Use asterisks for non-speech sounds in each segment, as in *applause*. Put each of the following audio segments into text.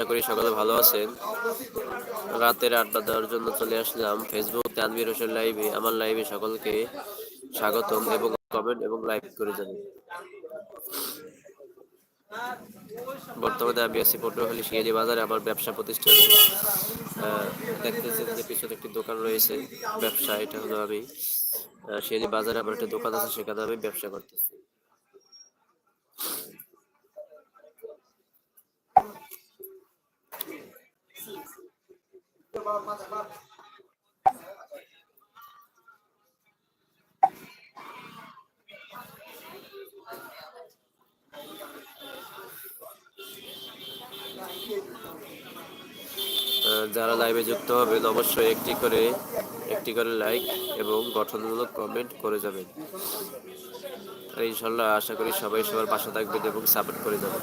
আশা করি সকলে ভালো আছেন। রাতের আড্ডা দেওয়ার জন্য চলে আসলাম ফেসবুক তানভীর হোসেন লাইভে। আমার লাইভে সকলকে স্বাগতম এবং কমেন্ট এবং লাইক করে যাবেন বর্তমানে আমি আছি পটুয়াখালী শিয়ালি বাজারে, আমার ব্যবসা প্রতিষ্ঠানে। দেখতেছেন যে পিছনে একটি দোকান রয়েছে, ব্যবসা, এটা হলো আমি। শিয়ালি বাজারে আমার একটা দোকান আছে, সেখানে আমি ব্যবসা করতেছি। যারা লাইভে যুক্ত হবেন, অবশ্যই একটি করে একটি করে লাইক এবং গঠনমূলক কমেন্ট করে যাবেন। আর ইনশাল্লাহ আশা করি সবাই সবার পাশে থাকবেন এবং সাপোর্ট করে যাবেন।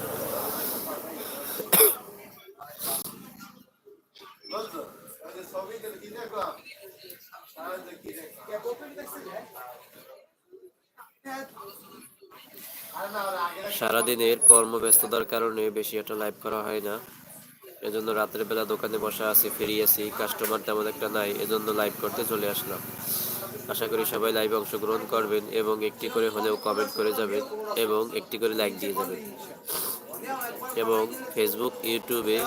সারাদিনের কর্মব্যস্ততার কারণে বেশি একটা লাইভ করা হয় না। এজন্য রাতের বেলা দোকানে বসা আছি ফিরি আছি কাস্টমার তেমন একটা নাই, এজন্য লাইভ করতে চলে আসলাম। আশা করি সবাই লাইভে অংশগ্রহণ করবেন এবং একটি করে হলেও কমেন্ট করে যাবেন এবং একটি করে লাইক দিয়ে যাবেন। এবং ফেসবুক ইউটিউবে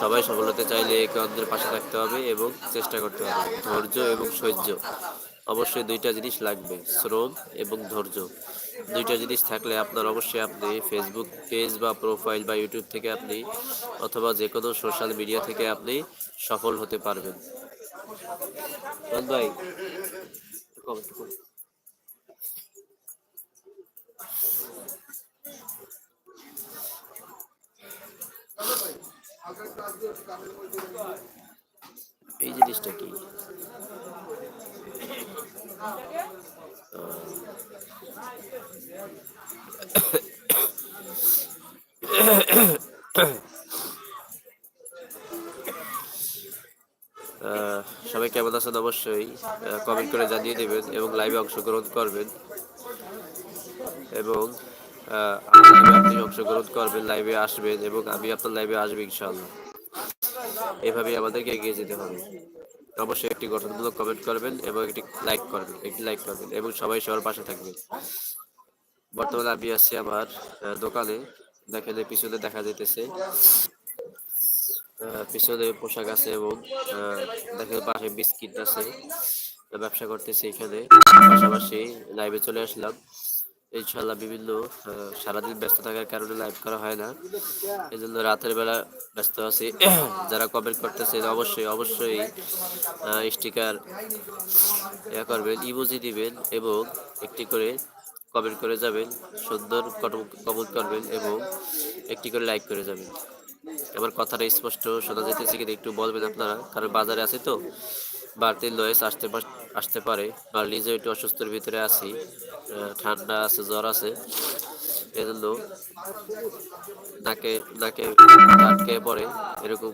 সবাই সফল হতে চাইলে একে অন্যের পাশে থাকতে হবে এবং চেষ্টা করতে হবে। ধৈর্য এবং সহ্য। অবশ্যই দুইটা জিনিস লাগবে, শ্রম এবং ধৈর্য। দুইটা জিনিস থাকলে আপনার অবশ্যই আপনি ফেসবুক পেজ বা প্রোফাইল বা ইউটিউব থেকে আপনি অথবা যে কোনো সোশ্যাল মিডিয়া থেকে আপনি সফল হতে পারবেন ভাই। এই জিনিসটা কি সবাই কেমন আছেন? অবশ্যই কমেন্ট করে জানিয়ে দেবেন এবং লাইভে অংশগ্রহণ করবেন। এবং আপনি অংশগ্রহণ করবেন লাইভে আসবেন এবং আমি আপনার লাইভে আসব ইনশাআল্লাহ। এভাবেই আমাদেরকে এগিয়ে যেতে হবে। অবশ্যই একটি গঠনমূলক কমেন্ট করবেন এবং একটি লাইক করবেন একটি লাইক করবেন এবং সবাই সবার পাশে থাকবেন। বর্তমানে আমি আছি আমার দোকানে। দেখেন পিছনে দেখা যাইতেছে আহ, পিছনে পোশাক আছে এবং দেখেন পাশে বিস্কিট আছে। ব্যবসা করতেছি এখানে। পাশাপাশি লাইভে চলে আসলাম। ইনশাল্লাহ বিভিন্ন সারাদিন ব্যস্ত থাকার কারণে লাইভ করা হয় না। এই জন্য রাতের বেলা ব্যস্ত আছি। *clears throat* যারা কমেন্ট করতেছেন অবশ্যই অবশ্যই স্টিকার ইয়া করবেন ইমোজি দিবেন এবং একটি করে কমেন্ট করে যাবেন, সুন্দর কমেন্ট করবেন এবং একটি করে লাইক করে যাবেন। আমার কথাটা স্পষ্ট শোনা যেতেছে কিন্তু একটু বলবেন আপনারা, কারণ বাজারে আছে তো। বাড়তি লয়েস আসতে আসতে পারে। বা নিজেও একটু অসুস্থের ভিতরে আছি ঠান্ডা আছে, জ্বর আছে, এজন্য নাকে নাকে আটকে পড়ে, এরকম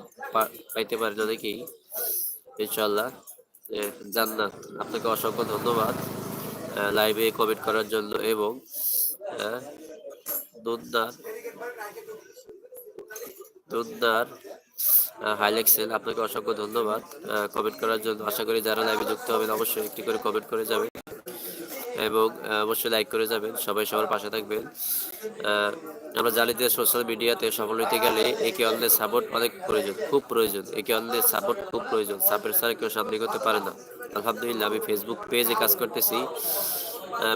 পাইতে পারে না দেখেই ইনশাল্লাহ জান্নাত। আপনাকে অসংখ্য ধন্যবাদ লাইভে কমেন্ট করার জন্য এবং দুধদার দুধদার হাইলেক্সেল আপনাকে অসংখ্য ধন্যবাদ। কমেন্ট করার জন্য আশা করি যারা লাইভে যুক্ত হবেন অবশ্যই একটি করে কমেন্ট করে যাবেন এবং অবশ্যই লাইক করে যাবেন। সবাই সবার পাশে থাকবেন। আমরা জানি যে সোশ্যাল মিডিয়াতে সফল হতে গেলে একে অন্যের সাপোর্ট অনেক প্রয়োজন, খুব প্রয়োজন। একে অন্যের সাপোর্ট খুব প্রয়োজন। সাপোর্ট ছাড়া কেউ সামনে করতে পারে না। আলহামদুলিল্লাহ, আমি ফেসবুক পেজে কাজ করতেছি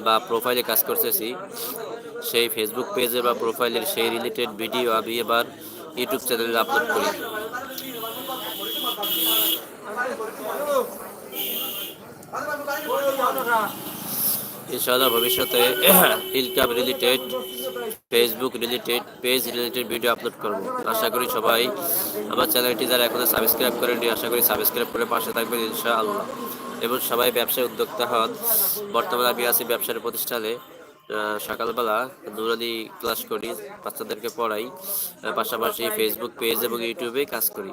বা প্রোফাইলে কাজ করতেছি। সেই ফেসবুক পেজে বা প্রোফাইলের সেই রিলেটেড ভিডিও আমি এবার ইউটিউব চ্যানেলে আপলোড করি। ইনশাআল্লাহ ভবিষ্যতে income related Facebook related page related video upload করব। আশা করি সবাই আমার চ্যানেলটি যারা এখনও সাবস্ক্রাইব করেননি, আশা করি সাবস্ক্রাইব করে পাশে থাকবেন ইনশাআল্লাহ। এবং সবাই ব্যবসায় উদ্যোক্তা হন। বর্তমানে আমি আছি ব্যবসার প্রতিষ্ঠানে। সকালবেলা নুরানি ক্লাস করি, বাচ্চাদেরকে পড়াই পাশাপাশি ফেসবুক পেজ এবং ইউটিউবে কাজ করি।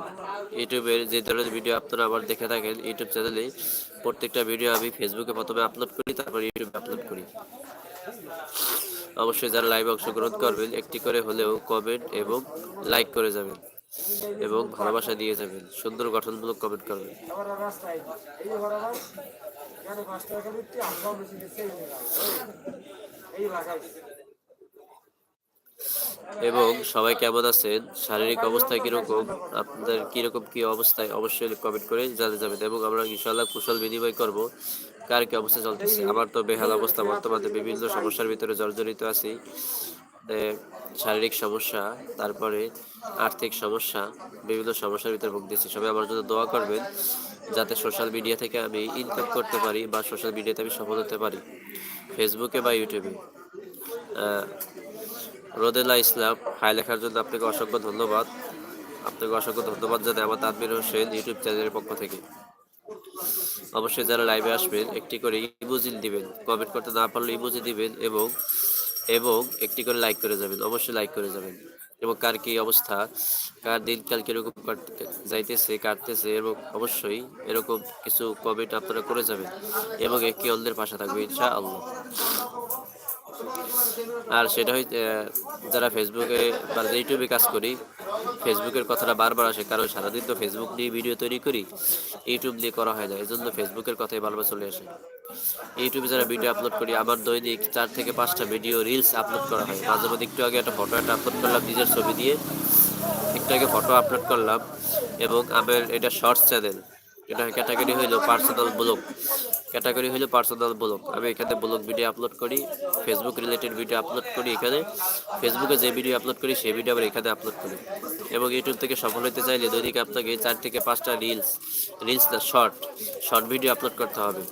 ইউটিউবের যে ধরনের ভিডিও আপনারা আবার দেখে থাকেন ইউটিউব চ্যানেলে প্রত্যেকটা ভিডিও আমি ফেসবুকে প্রথমে আপলোড করি, তারপর ইউটিউবে আপলোড করি। অবশ্যই যারা লাইভে অংশগ্রহণ করবেন, একটি করে হলেও কমেন্ট এবং লাইক করে যাবেন এবং ভালোবাসা দিয়ে যাবেন, সুন্দর গঠনমূলক কমেন্ট করবেন। এবং সবাই কেমন আছেন? শারীরিক অবস্থা কীরকম? আপনাদের কীরকম কি অবস্থায় অবশ্যই কমেন্ট করে জানতে যাবেন এবং আমরা ইনশাল্লাহ কুশল বিনিময় করব। কার কি অবস্থা চলতেছে? আমার তো বেহাল অবস্থা। বর্তমানে বিভিন্ন সমস্যার ভিতরে জর্জরিত আছি। শারীরিক সমস্যা, তারপরে আর্থিক সমস্যা, বিভিন্ন সমস্যার ভিতরে ভুগতেছি। সবাই আমার জন্য দোয়া করবেন। যাতে সোশ্যাল মিডিয়া থেকে আমি ইনকাম করতে পারি বা সোশ্যাল মিডিয়াতে আমি সফল হতে পারি ফেসবুকে বা ইউটিউবে রোদেলা ইসলাম, হাই লেখার জন্য আপনাকে অসংখ্য ধন্যবাদ। আপনাকে অসংখ্য ধন্যবাদ জানাই আমার তানবির হোসেন ইউটিউব চ্যানেলের পক্ষ থেকে। অবশ্যই যারা লাইভে আসবেন, একটি করে ইমোজি দিবেন। কমেন্ট করতে না পারলে ইমোজি দিবেন এবং এবং একটি করে লাইক করে যাবেন। অবশ্যই লাইক করে যাবেন। এবং কার কি অবস্থা, কার দিনকাল কীরকম যাইতেছে, কাটতেছে, এবং অবশ্যই এরকম কিছু কমেন্ট আপনারা করে যাবেন এবং একে অন্যের পাশে থাকবে ইনশা আল্লাহ আর সেটা আহ, যারা ফেসবুকে বা ইউটিউবে কাজ করি ফেসবুকের কথাটা বারবার আসে কারণ সারাদিন তো ফেসবুক নিয়ে ভিডিও তৈরি করি ইউটিউব নিয়ে করা হয় না এই জন্য ফেসবুকের কথাই বারবার চলে আসে। ইউটিউবে যারা ভিডিও আপলোড করি আমার দৈনিক চার থেকে পাঁচটা ভিডিও রিলস আপলোড করা হয়। মাঝে মধ্যে একটু আগে একটা ফটো একটা আপলোড করলাম নিজের ছবি দিয়ে একটু আগে ফটো আপলোড করলাম এবং আমার এটা শর্টস চ্যানেল এটা ক্যাটাগরি হইল পার্সোনাল ব্লগ ক্যাটাগরি হইল পার্সোনাল ব্লগ আমি এখানে ব্লগ ভিডিও আপলোড করি ফেসবুক রিলেটেড ভিডিও আপলোড করি এখানে। ফেসবুকে যে ভিডিও আপলোড করি, সেই ভিডিও আবার এখানে আপলোড করি। এবং ইউটিউব থেকে সফল হতে চাইলে দৈনিক আপনাকে চার থেকে পাঁচটা রিলস রিলস না শর্ট শর্ট ভিডিও আপলোড করতে হবে।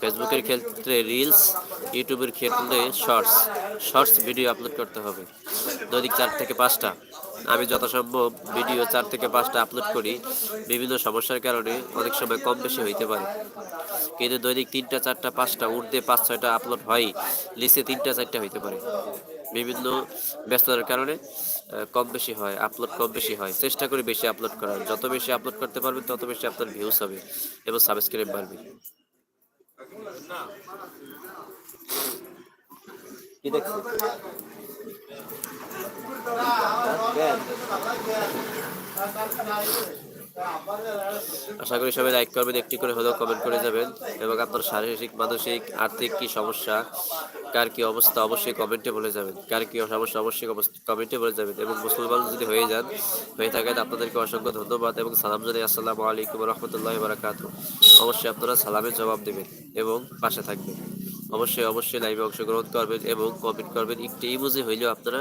ফেসবুকের ক্ষেত্রে রিলস ইউটিউবের ক্ষেত্রে শর্টস শর্টস ভিডিও আপলোড করতে হবে। দৈনিক চার থেকে পাঁচটা। আমি যথাসম্ভব ভিডিও চার থেকে পাঁচটা আপলোড করি। বিভিন্ন সমস্যার কারণে অনেক সময় কম বেশি হইতে পারে। কিন্তু দৈনিক তিনটা, চারটা, পাঁচটা উর্ধে পাঁচ, ছয়টা আপলোড হয় লিস্টে তিনটা, চারটা হইতে পারে। বিভিন্ন ব্যস্ততার কারণে কম বেশি হয় আপলোড কম বেশি হয়। চেষ্টা করি বেশি আপলোড করার। যত বেশি আপলোড করতে পারবেন, তত বেশি আপনার ভিউজ হবে এবং সাবস্ক্রাইব বাড়বে। কি দেখছেন? আশা করি সবাই লাইক করবেন, একটি করে হলেও কমেন্ট করে যাবেন। এবং আপনার শারীরিক, মানসিক, আর্থিক কি সমস্যা, কার কি অবস্থা, অবশ্যই কমেন্টে বলে যাবেন। কার কি সমস্যা, অবশ্যই কমেন্টে বলে যাবেন। এবং মুসলমান যদি হয়ে যান, হয়ে থাকেন, আপনাদেরকে অসংখ্য ধন্যবাদ এবং সালাম জানাই। আসসালামু আলাইকুম রহমতুল্লাহ বারাকাতু অবশ্যই আপনারা সালামের জবাব দেবেন এবং পাশে থাকবেন। অবশ্যই অবশ্যই লাইভে অংশগ্রহণ করবেন এবং কমেন্ট করবেন। একটু ইমোজি হইলেও আপনারা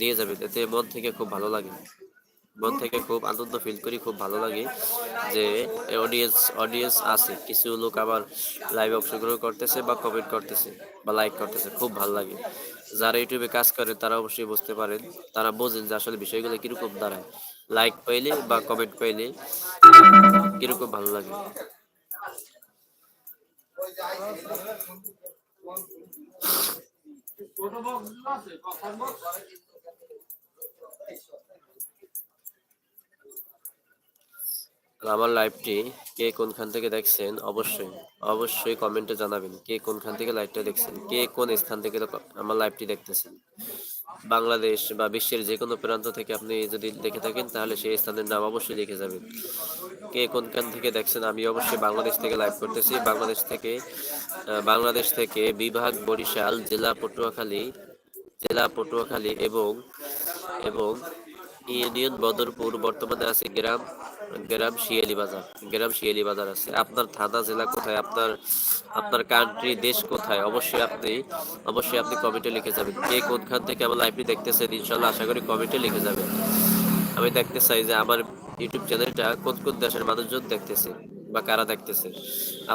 দিয়ে যাবেন। এতে মন থেকে খুব ভালো লাগে। মন থেকে খুব আনন্দ ফিল করি, খুব ভালো লাগে যে অডিয়েন্স অডিয়েন্স আছে। কিছু লোক আবার লাইভে অংশগ্রহণ করতেছে বা কমেন্ট করতেছে বা লাইক করতেছে, খুব ভালো লাগে। যারা ইউটিউবে কাজ করে, তারা অবশ্যই বুঝতে পারেন। তারা বোঝেন যে আসলে বিষয়গুলো কীরকম দাঁড়ায়। লাইক পাইলে বা কমেন্ট পাইলে কীরকম ভালো লাগে। আমার লাইভটি কে কোনখান থেকে দেখছেন? অবশ্যই অবশ্যই কমেন্টে জানাবেন। কে কোনখান থেকে লাইভটা দেখছেন? কে কোন স্থান থেকে আমার লাইভটি দেখতেছেন? বাংলাদেশ বা বিশ্বের যে কোনো প্রান্ত থেকে আপনি যদি দেখে থাকেন, তাহলে সেই স্থানের নাম অবশ্যই লিখে যাবেন। কে কোনখান থেকে দেখছেন, আমি অবশ্যই বাংলাদেশ থেকে লাইভ করতেছি। বাংলাদেশ থেকে বাংলাদেশ থেকে বিভাগ, বরিশাল, জেলা পটুয়াখালী জেলা পটুয়াখালী এবং এবং ইউনিয়ন বদরপুর, বর্তমানে আছে গ্রাম গ্রাম শিয়ালি বাজার, গ্রাম শিয়ালি বাজার আছে। আপনার থানা জেলা কোথায়? আপনার আপনার কান্ট্রি দেশ কোথায়? অবশ্যই আপনি অবশ্যই আপনি কমেন্টে লিখে যাবেন। কে কোনখান থেকে আমার লাইভটি দেখতেছেন ইনশাল্লাহ আশা করি কমেন্টে লিখে যাবেন। আমি দেখতে চাই যে আমার ইউটিউব চ্যানেলটা কোন কোন দেশের মানুষজন দেখতেছে বা কারা দেখতেছে।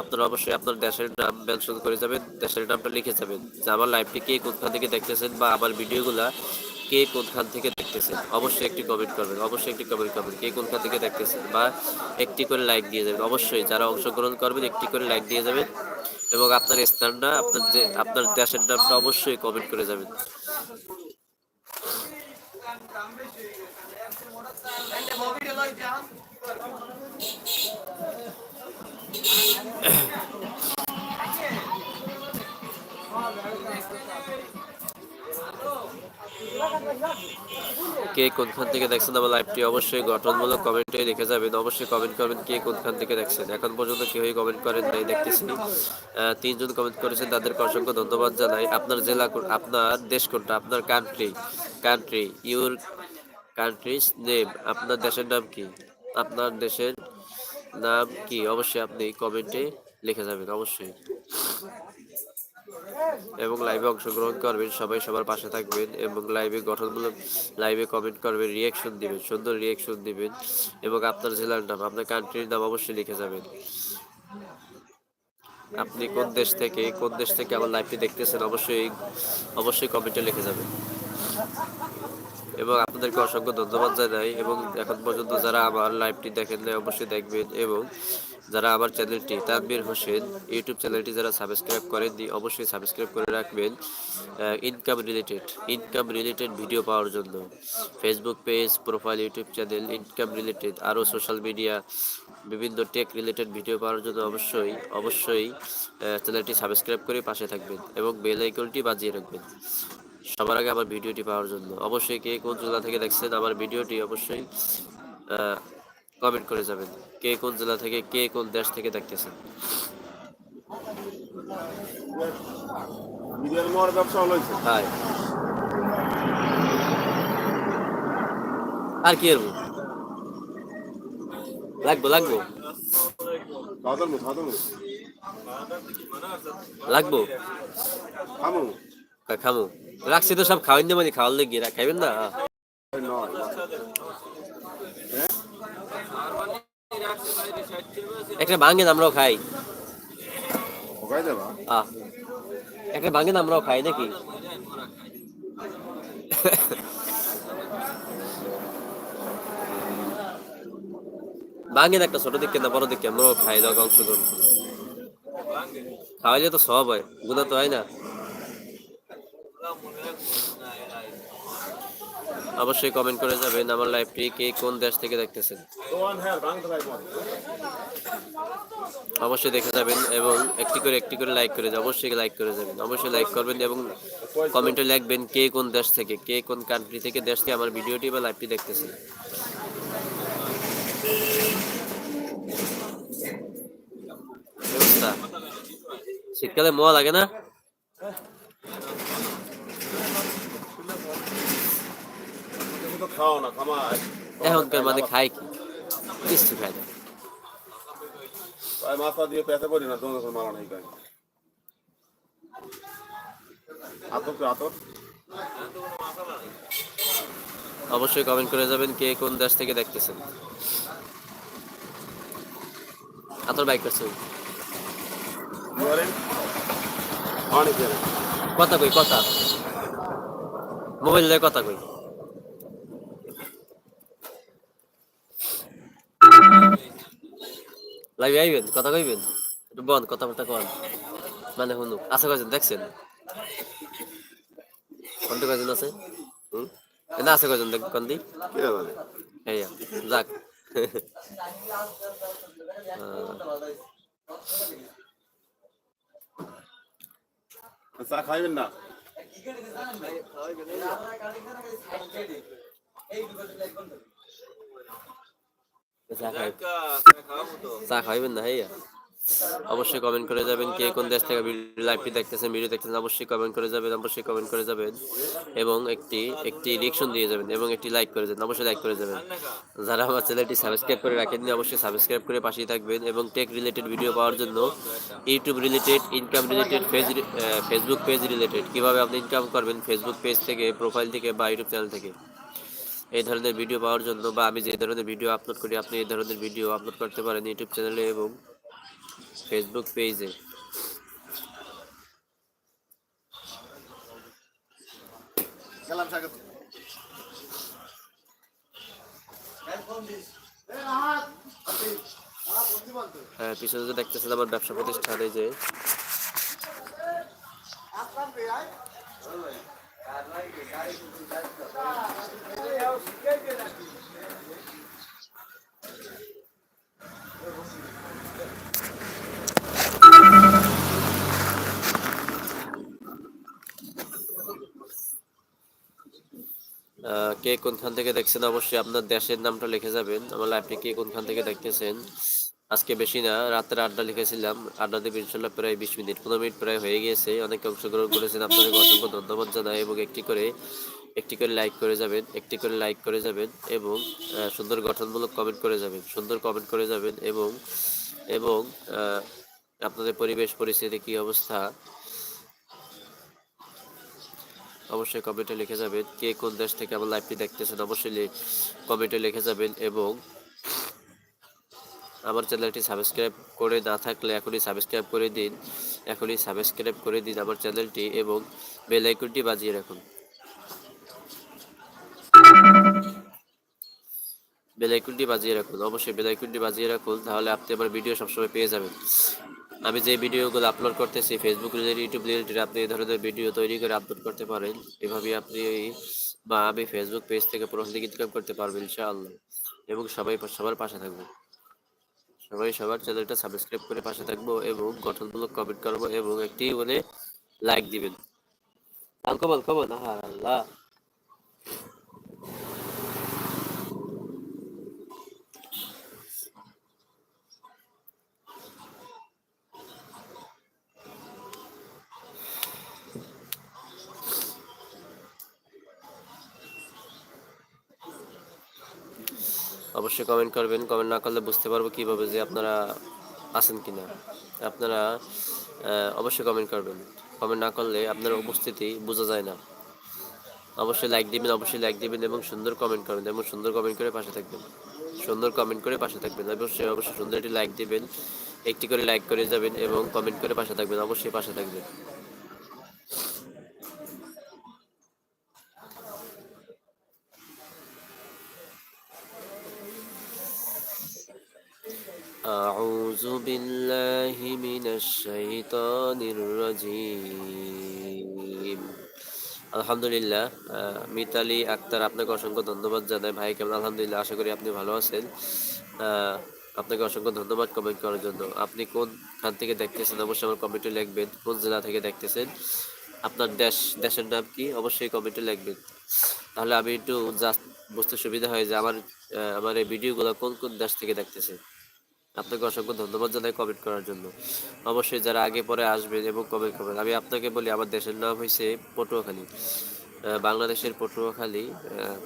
আপনারা অবশ্যই আপনার দেশের নাম মেনশন করে যাবেন, দেশের নামটা লিখে যাবেন। যে আমার লাইভটি কে কোনখান থেকে দেখতেছেন বা আমার ভিডিওগুলা কে কোনখান থেকে দেখতেছেন? অবশ্যই একটি কমেন্ট করবেন, অবশ্যই একটি কমেন্ট করবেন, কে কোনখান থেকে দেখতেছেন বা একটি করে লাইক দিয়ে যাবেন। অবশ্যই যারা অংশগ্রহণ করবেন, একটি করে লাইক দিয়ে যাবেন এবং আপনার স্থানটা, আপনার যে, আপনার দেশের নামটা অবশ্যই কমেন্ট করে যাবেন। *laughs* কে কোনখান থেকে দেখছেন আমার লাইভটি অবশ্যই গঠনমূলক কমেন্টে লিখে যাবেন। অবশ্যই কমেন্ট করবেন কে কোনখান থেকে দেখছেন। এখন পর্যন্ত কেউই কমেন্ট করেন নাই, দেখতেছি। তিনজন কমেন্ট করেছেন, তাদেরকে অসংখ্য ধন্যবাদ জানাই। আপনার জেলা আপনার দেশ কোনটা? আপনার country country your countries name আপনার দেশের নাম কি? আপনার দেশের নাম কি? অবশ্যই আপনি কমেন্টে লিখে যাবেন, অবশ্যই। এবং লাইভে অংশগ্রহণ করবেন, সবাই সবার পাশে থাকবেন এবং লাইভে গঠনমূলক লাইভে কমেন্ট করবেন রিয়াকশন দিবেন, সুন্দর রিয়াকশন দিবেন এবং আপনার জেলার নাম, আপনার কান্ট্রির নাম অবশ্যই লিখে যাবেন। আপনি কোন দেশ থেকে, কোন দেশ থেকে আমার লাইভটি দেখতেছেন, অবশ্যই অবশ্যই কমেন্টে লিখে যাবেন। এবং আপনাদেরকে অসংখ্য ধন্যবাদ জানাই এবং এখন পর্যন্ত যারা আমার লাইভটি দেখেন অবশ্যই দেখবেন এবং যারা আমার চ্যানেলটি তানবীর হোসেন ইউটিউব চ্যানেলটি যারা সাবস্ক্রাইব করেননি, অবশ্যই সাবস্ক্রাইব করে রাখবেন income related income related video পাওয়ার জন্য। Facebook page profile YouTube channel income related আরও সোশ্যাল মিডিয়া বিভিন্ন টেক রিলেটেড ভিডিও পাওয়ার জন্য অবশ্যই অবশ্যই চ্যানেলটি সাবস্ক্রাইব করে পাশে থাকবেন এবং বেল আইকনটি বাজিয়ে রাখবেন। সবার আগে আমার ভিডিওটি পাওয়ার জন্য। অবশ্যই কে কোন জেলা থেকে দেখছেন আমার ভিডিওটি অবশ্যই কমেন্ট করে যাবেন। কে কোন জেলা থেকে কে কোন দেশ থেকে দেখতেছেন। আর কি লাগবো লাগবো। লাগবো। খামু। রাখছি তো সব খাওয়াই মানে খাওয়ার লেগে খাইবেন না? একটা ভাঙেন আমরাও খাই। একটা ভাঙেন আমরাও খাই নাকি? ভাঙেন একটা ছোট দিকে না বড় দিকে আমরাও খাই দাও অংশগ্রহণ। খাওয়াইলে তো সব হয়, গুণা তো হয় না। অবশ্যই কমেন্ট করে যাবেন আমার লাইভটি কে কোন দেশ থেকে দেখতেছেন? অবশ্যই দেখে যাবেন এবং একটি করে একটি করে লাইক করে অবশ্যই লাইক করে যাবেন। অবশ্যই লাইক করবেন এবং কমেন্টে লিখবেন কে কোন দেশ থেকে, কে কোন কান্ট্রি থেকে দেশ থেকে আমার ভিডিওটি বা লাইভটি দেখতেছে কি অবস্থা? শীতকালে মোয়া লাগে না তুমি তো খাও না খামাই এখনকার মানে খাই কি কিছু খাই না মাথা দিয়ে পেতে পড়ি না কাছে মারা নাই কাই আতর তো আতর অবশ্যই কমেন্ট করে যাবেন কে কোন দেশ থেকে দেখতেছেন আতর বাইক করছে কথা কই কথা মোবাইল দিয়ে কথা কই লাইভে আইবেন কথা কইবেন? একটু বন কথা বার্তা কন। মানে শুনু আছে কয়জন? দেখছেন? কোনটা কয়জন আছে? হুম? না আছে কয়জন? দেখ কোন দি এই যাক। চা খাইবেন না? চা খাইবেন না হ্যাঁ অবশ্যই কমেন্ট করে যাবেন কে কোন দেশ থেকে লাইভটি দেখতেছেন ভিডিও দেখতেছেন, অবশ্যই কমেন্ট করে যাবেন, অবশ্যই কমেন্ট করে যাবেন এবং একটি একটি রিয়েকশন দিয়ে যাবেন এবং একটি লাইক করে যাবেন, অবশ্যই লাইক করে যাবেন। যারা আমার চ্যানেলটি সাবস্ক্রাইব করে রাখেননি, অবশ্যই সাবস্ক্রাইব করে পাশেই থাকবেন এবং টেক রিলেটেড ভিডিও পাওয়ার জন্য YouTube related income related page Facebook page related কীভাবে আপনি ইনকাম করবেন ফেসবুক পেজ থেকে প্রোফাইল থেকে বা ইউটিউব চ্যানেল থেকে? এই ধরনের ভিডিও পাওয়ার জন্য বা আমি যে ধরনের ভিডিও আপলোড করি আপনি এই ধরনের ভিডিও আপলোড করতে পারেন ইউটিউব চ্যানেলে এবং ফেসবুক পেজে হ্যাঁ পিছনে যে দেখতেছেন আমার ব্যবসা প্রতিষ্ঠানে যে আহ, কে কোনখান থেকে দেখছেন, অবশ্যই আপনার দেশের নামটা লিখে যাবেন। আমার লাইভটি কে কোনখান থেকে দেখতেছেন, আজকে বেশি না, রাতের আড্ডা লিখেছিলাম। আড্ডা দেবে ইনশাল্লাহ প্রায় বিশ মিনিট, পনেরো মিনিট প্রায় হয়ে গিয়েছে। অনেকে অংশগ্রহণ করেছেন, আপনাদের অসংখ্য ধন্যবাদ জানাই এবং একটি করে একটি করে লাইক করে যাবেন, একটি করে লাইক করে যাবেন এবং সুন্দর গঠনমূলক কমেন্ট করে যাবেন, সুন্দর কমেন্ট করে যাবেন এবং এবং আপনাদের পরিবেশ, পরিস্থিতি, কি অবস্থা অবশ্যই কমেন্টে লিখে যাবেন কে কোন দেশ থেকে আমার লাইভটি দেখতেছেন অবশ্যই কমেন্টে লিখে যাবেন এবং আমার চ্যানেলটি সাবস্ক্রাইব করে না থাকলে এখনই সাবস্ক্রাইব করে দিন, এখনই সাবস্ক্রাইব করে দিন আমার চ্যানেলটি এবং বেল আইকনটি বাজিয়ে রাখুন। বেল বাজিয়ে রাখুন, অবশ্যই বেল বাজিয়ে রাখুন, তাহলে আপনি আমার ভিডিও সবসময় পেয়ে যাবেন। আমি যে ভিডিওগুলো আপলোড করতেছি ফেসবুক রিলেটেড ইউটিউব রিলেটেড আপনি এই ধরনের ভিডিও তৈরি করে আপলোড করতে পারেন। এভাবে আপনি বা আমি ফেসবুক পেজ থেকে প্রফিট ইনকাম করতে পারবেন ইনশাআল্লাহ। এবং সবাই সবার পাশে থাকব। সবাই সবার চ্যানেলটা সাবস্ক্রাইব করে পাশে থাকব এবং গঠনমূলক কমেন্ট করব এবং একটি বলে লাইক দিবেন। আল কমল কমল আল্লাহ। অবশ্যই কমেন্ট করবেন। কমেন্ট না করলে বুঝতে পারব কীভাবে যে আপনারা আছেন কি না আপনারা অবশ্যই কমেন্ট করবেন। কমেন্ট না করলে আপনার উপস্থিতি বোঝা যায় না। অবশ্যই লাইক দিবেন, অবশ্যই লাইক দিবেন এবং সুন্দর কমেন্ট করবেন এবং সুন্দর কমেন্ট করে পাশে থাকবেন। সুন্দর কমেন্ট করে পাশে থাকবেন। অবশ্যই অবশ্যই সুন্দর একটি লাইক দিবেন, একটি করে লাইক করে যাবেন এবং কমেন্ট করে পাশে থাকবেন। অবশ্যই পাশে থাকবেন। أعوذ بالله من الشيطان الرجيم আলহামদুলিল্লাহ আহ, মিতালি আক্তার আপনাকে অসংখ্য ধন্যবাদ জানাই ভাই কেমন আলহামদুলিল্লাহ আশা করি আপনি ভালো আছেন আহ, আপনাকে অসংখ্য ধন্যবাদ কমেন্ট করার জন্য আপনি কোন খান থেকে দেখতেছেন অবশ্যই আমার কমেন্টে লিখবেন কোন জেলা থেকে দেখতেছেন আপনার দেশ দেশের নাম কি অবশ্যই কমেন্টে লিখবেন তাহলে আমি একটু জাস্ট বুঝতে সুবিধা হয় যে আমার আহ, আমার এই ভিডিওগুলো কোন কোন দেশ থেকে দেখতেছে আপনাকে অসংখ্য ধন্যবাদ জানাই কমেন্ট করার জন্য। অবশ্যই যারা আগে পরে আসবেন এবং কমেন্ট করবেন। আমি আপনাকে বলি আমার দেশের নাম হয়েছে পটুয়াখালী। বাংলাদেশের পটুয়াখালী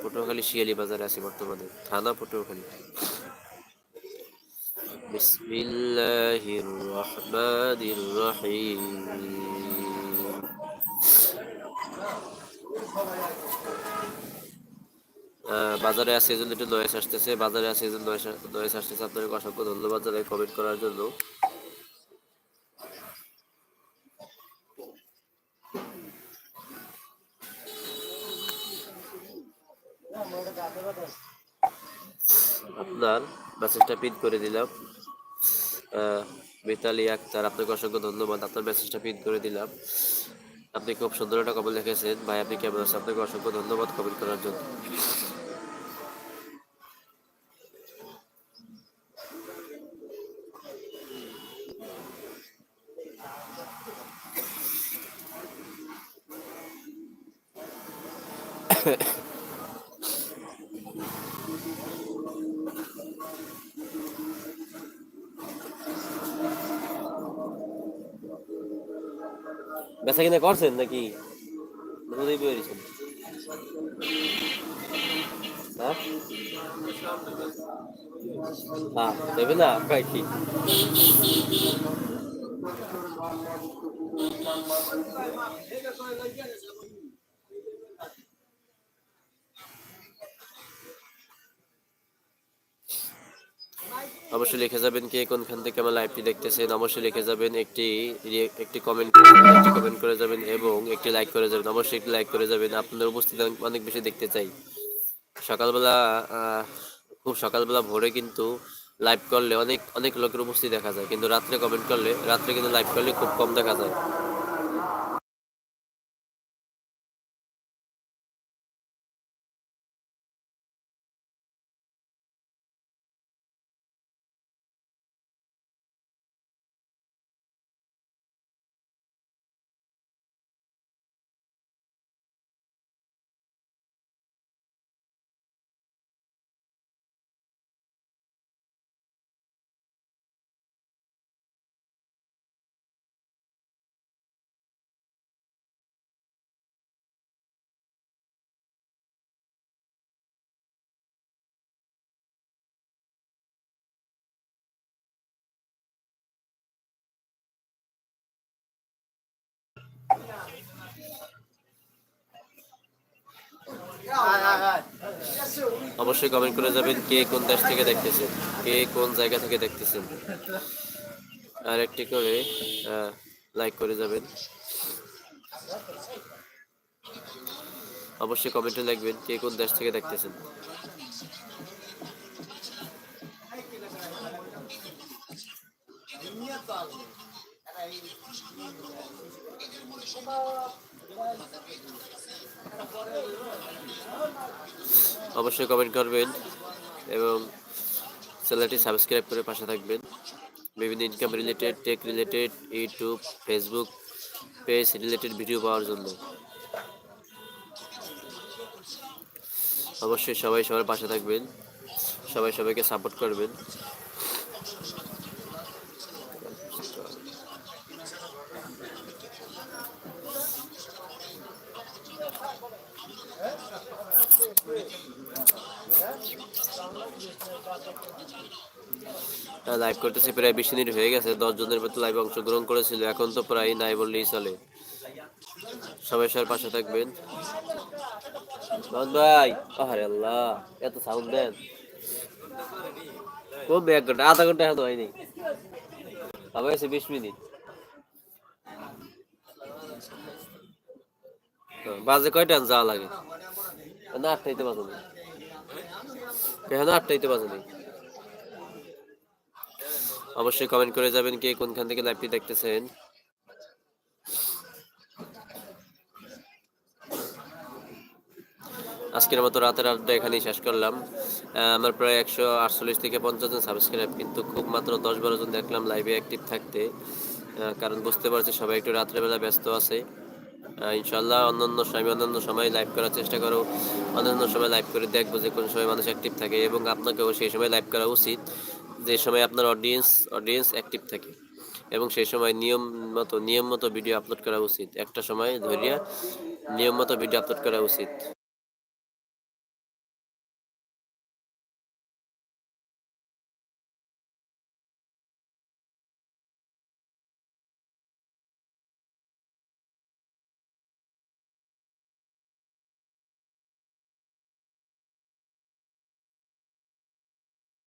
পটুয়াখালী শিয়ালি বাজারে আছি বর্তমানে থানা পটুয়াখালী। বিসমিল্লাহির রহমানির রহিম আহ, বাজারে আছে জন্য একটু নয়েস আসতেছে। বাজারে আছে জন্য নয়েস আসতেছে। আপনাকে অসংখ্য ধন্যবাদ জানাই কমেন্ট করার জন্য। আপনার মেসেজটা পিন করে দিলাম। মিতালি আক্তার, আপনাকে অসংখ্য ধন্যবাদ। আপনার মেসেজটা পিন করে দিলাম। আপনি খুব সুন্দর একটা কমেন্ট লিখেছেন। ভাই, আপনি কেমন আছেন? আপনাকে অসংখ্য ধন্যবাদ কমেন্ট করার জন্য। বেচা কিনা করছেন নাকি? হ্যাঁ? হ্যাঁ দেবে না? কয় কি অবশ্যই লিখে যাবেন কে কোনখান থেকে আমার লাইভটি দেখতেছেন। অবশ্যই লিখে যাবেন একটি একটি কমেন্ট একটি কমেন্ট করে যাবেন এবং একটি লাইক করে যাবেন। অবশ্যই একটি লাইক করে যাবেন। আপনাদের উপস্থিতি অনেক বেশি দেখতে চাই। সকালবেলা খুব সকালবেলা ভোরে কিন্তু লাইভ করলে অনেক অনেক লোকের উপস্থিতি দেখা যায়। কিন্তু রাত্রে কমেন্ট করলে, রাত্রে কিন্তু লাইভ করলে খুব কম দেখা যায়। অবশ্যই কমেন্ট করে যাবেন কে কোন দেশ থেকে দেখতেছেন, কে কোন জায়গা থেকে দেখতেছেন। আর একটি করে লাইক করে যাবেন। অবশ্যই কমেন্টে লিখবেন কে কোন দেশ থেকে দেখতেছেন। অবশ্যই কমেন্ট করবেন এবং চ্যানেলটি সাবস্ক্রাইব করে পাশে থাকবেন। বিভিন্ন income related tech related YouTube Facebook page related video পাওয়ার জন্য। অবশ্যই সবাই সবার পাশে থাকবেন। সবাই সবাইকে সাপোর্ট করবেন। লাইভ করতেছে, প্রায় বেশি মিনিট হয়ে গেছে, দশ জনের মতো লাইভে অংশগ্রহণ করেছিল, এখন তো প্রায় নাই বললেই চলে। সবাই সবার পাশে থাকবেন। ভাই আরে আল্লাহ, এত সাউন্ড দেন। কমবে এক ঘণ্টা, আধা ঘণ্টা এখন হয়নি। আমার কাছে বিশ মিনিট। বাজে কয়টা? যাওয়া লাগে। না। আটটাইতে আটটাইতে বাজে নেই অবশ্যই কমেন্ট করে যাবেন কে কোনখান থেকে লাইভটি দেখতেছেন। আজকের মতো রাতের আড্ডা এখানেই শেষ করলাম। আমার প্রায় একশো আটচল্লিশ থেকে পঞ্চাশ জন সাবস্ক্রাইব কিন্তু খুব মাত্র দশ বারো জন দেখলাম লাইভে অ্যাক্টিভ থাকতে। কারণ বুঝতে পারছি সবাই একটু রাত্রেবেলা ব্যস্ত আছে। ইনশাল্লাহ অন্যান্য সময় অন্যান্য সময় লাইভ করার চেষ্টা করো। অন্যান্য সময় লাইভ করে দেখব যে কোন সময় মানুষ অ্যাক্টিভ থাকে এবং আপনাকেও সেই সময় লাইভ করা উচিত যে সময় আপনার অডিয়েন্স অডিয়েন্স অ্যাক্টিভ থাকে এবং সেই সময় নিয়ম মতো নিয়ম মতো ভিডিও আপলোড করা উচিত। একটা সময় ধরিয়া নিয়ম মতো ভিডিও আপলোড করা উচিত।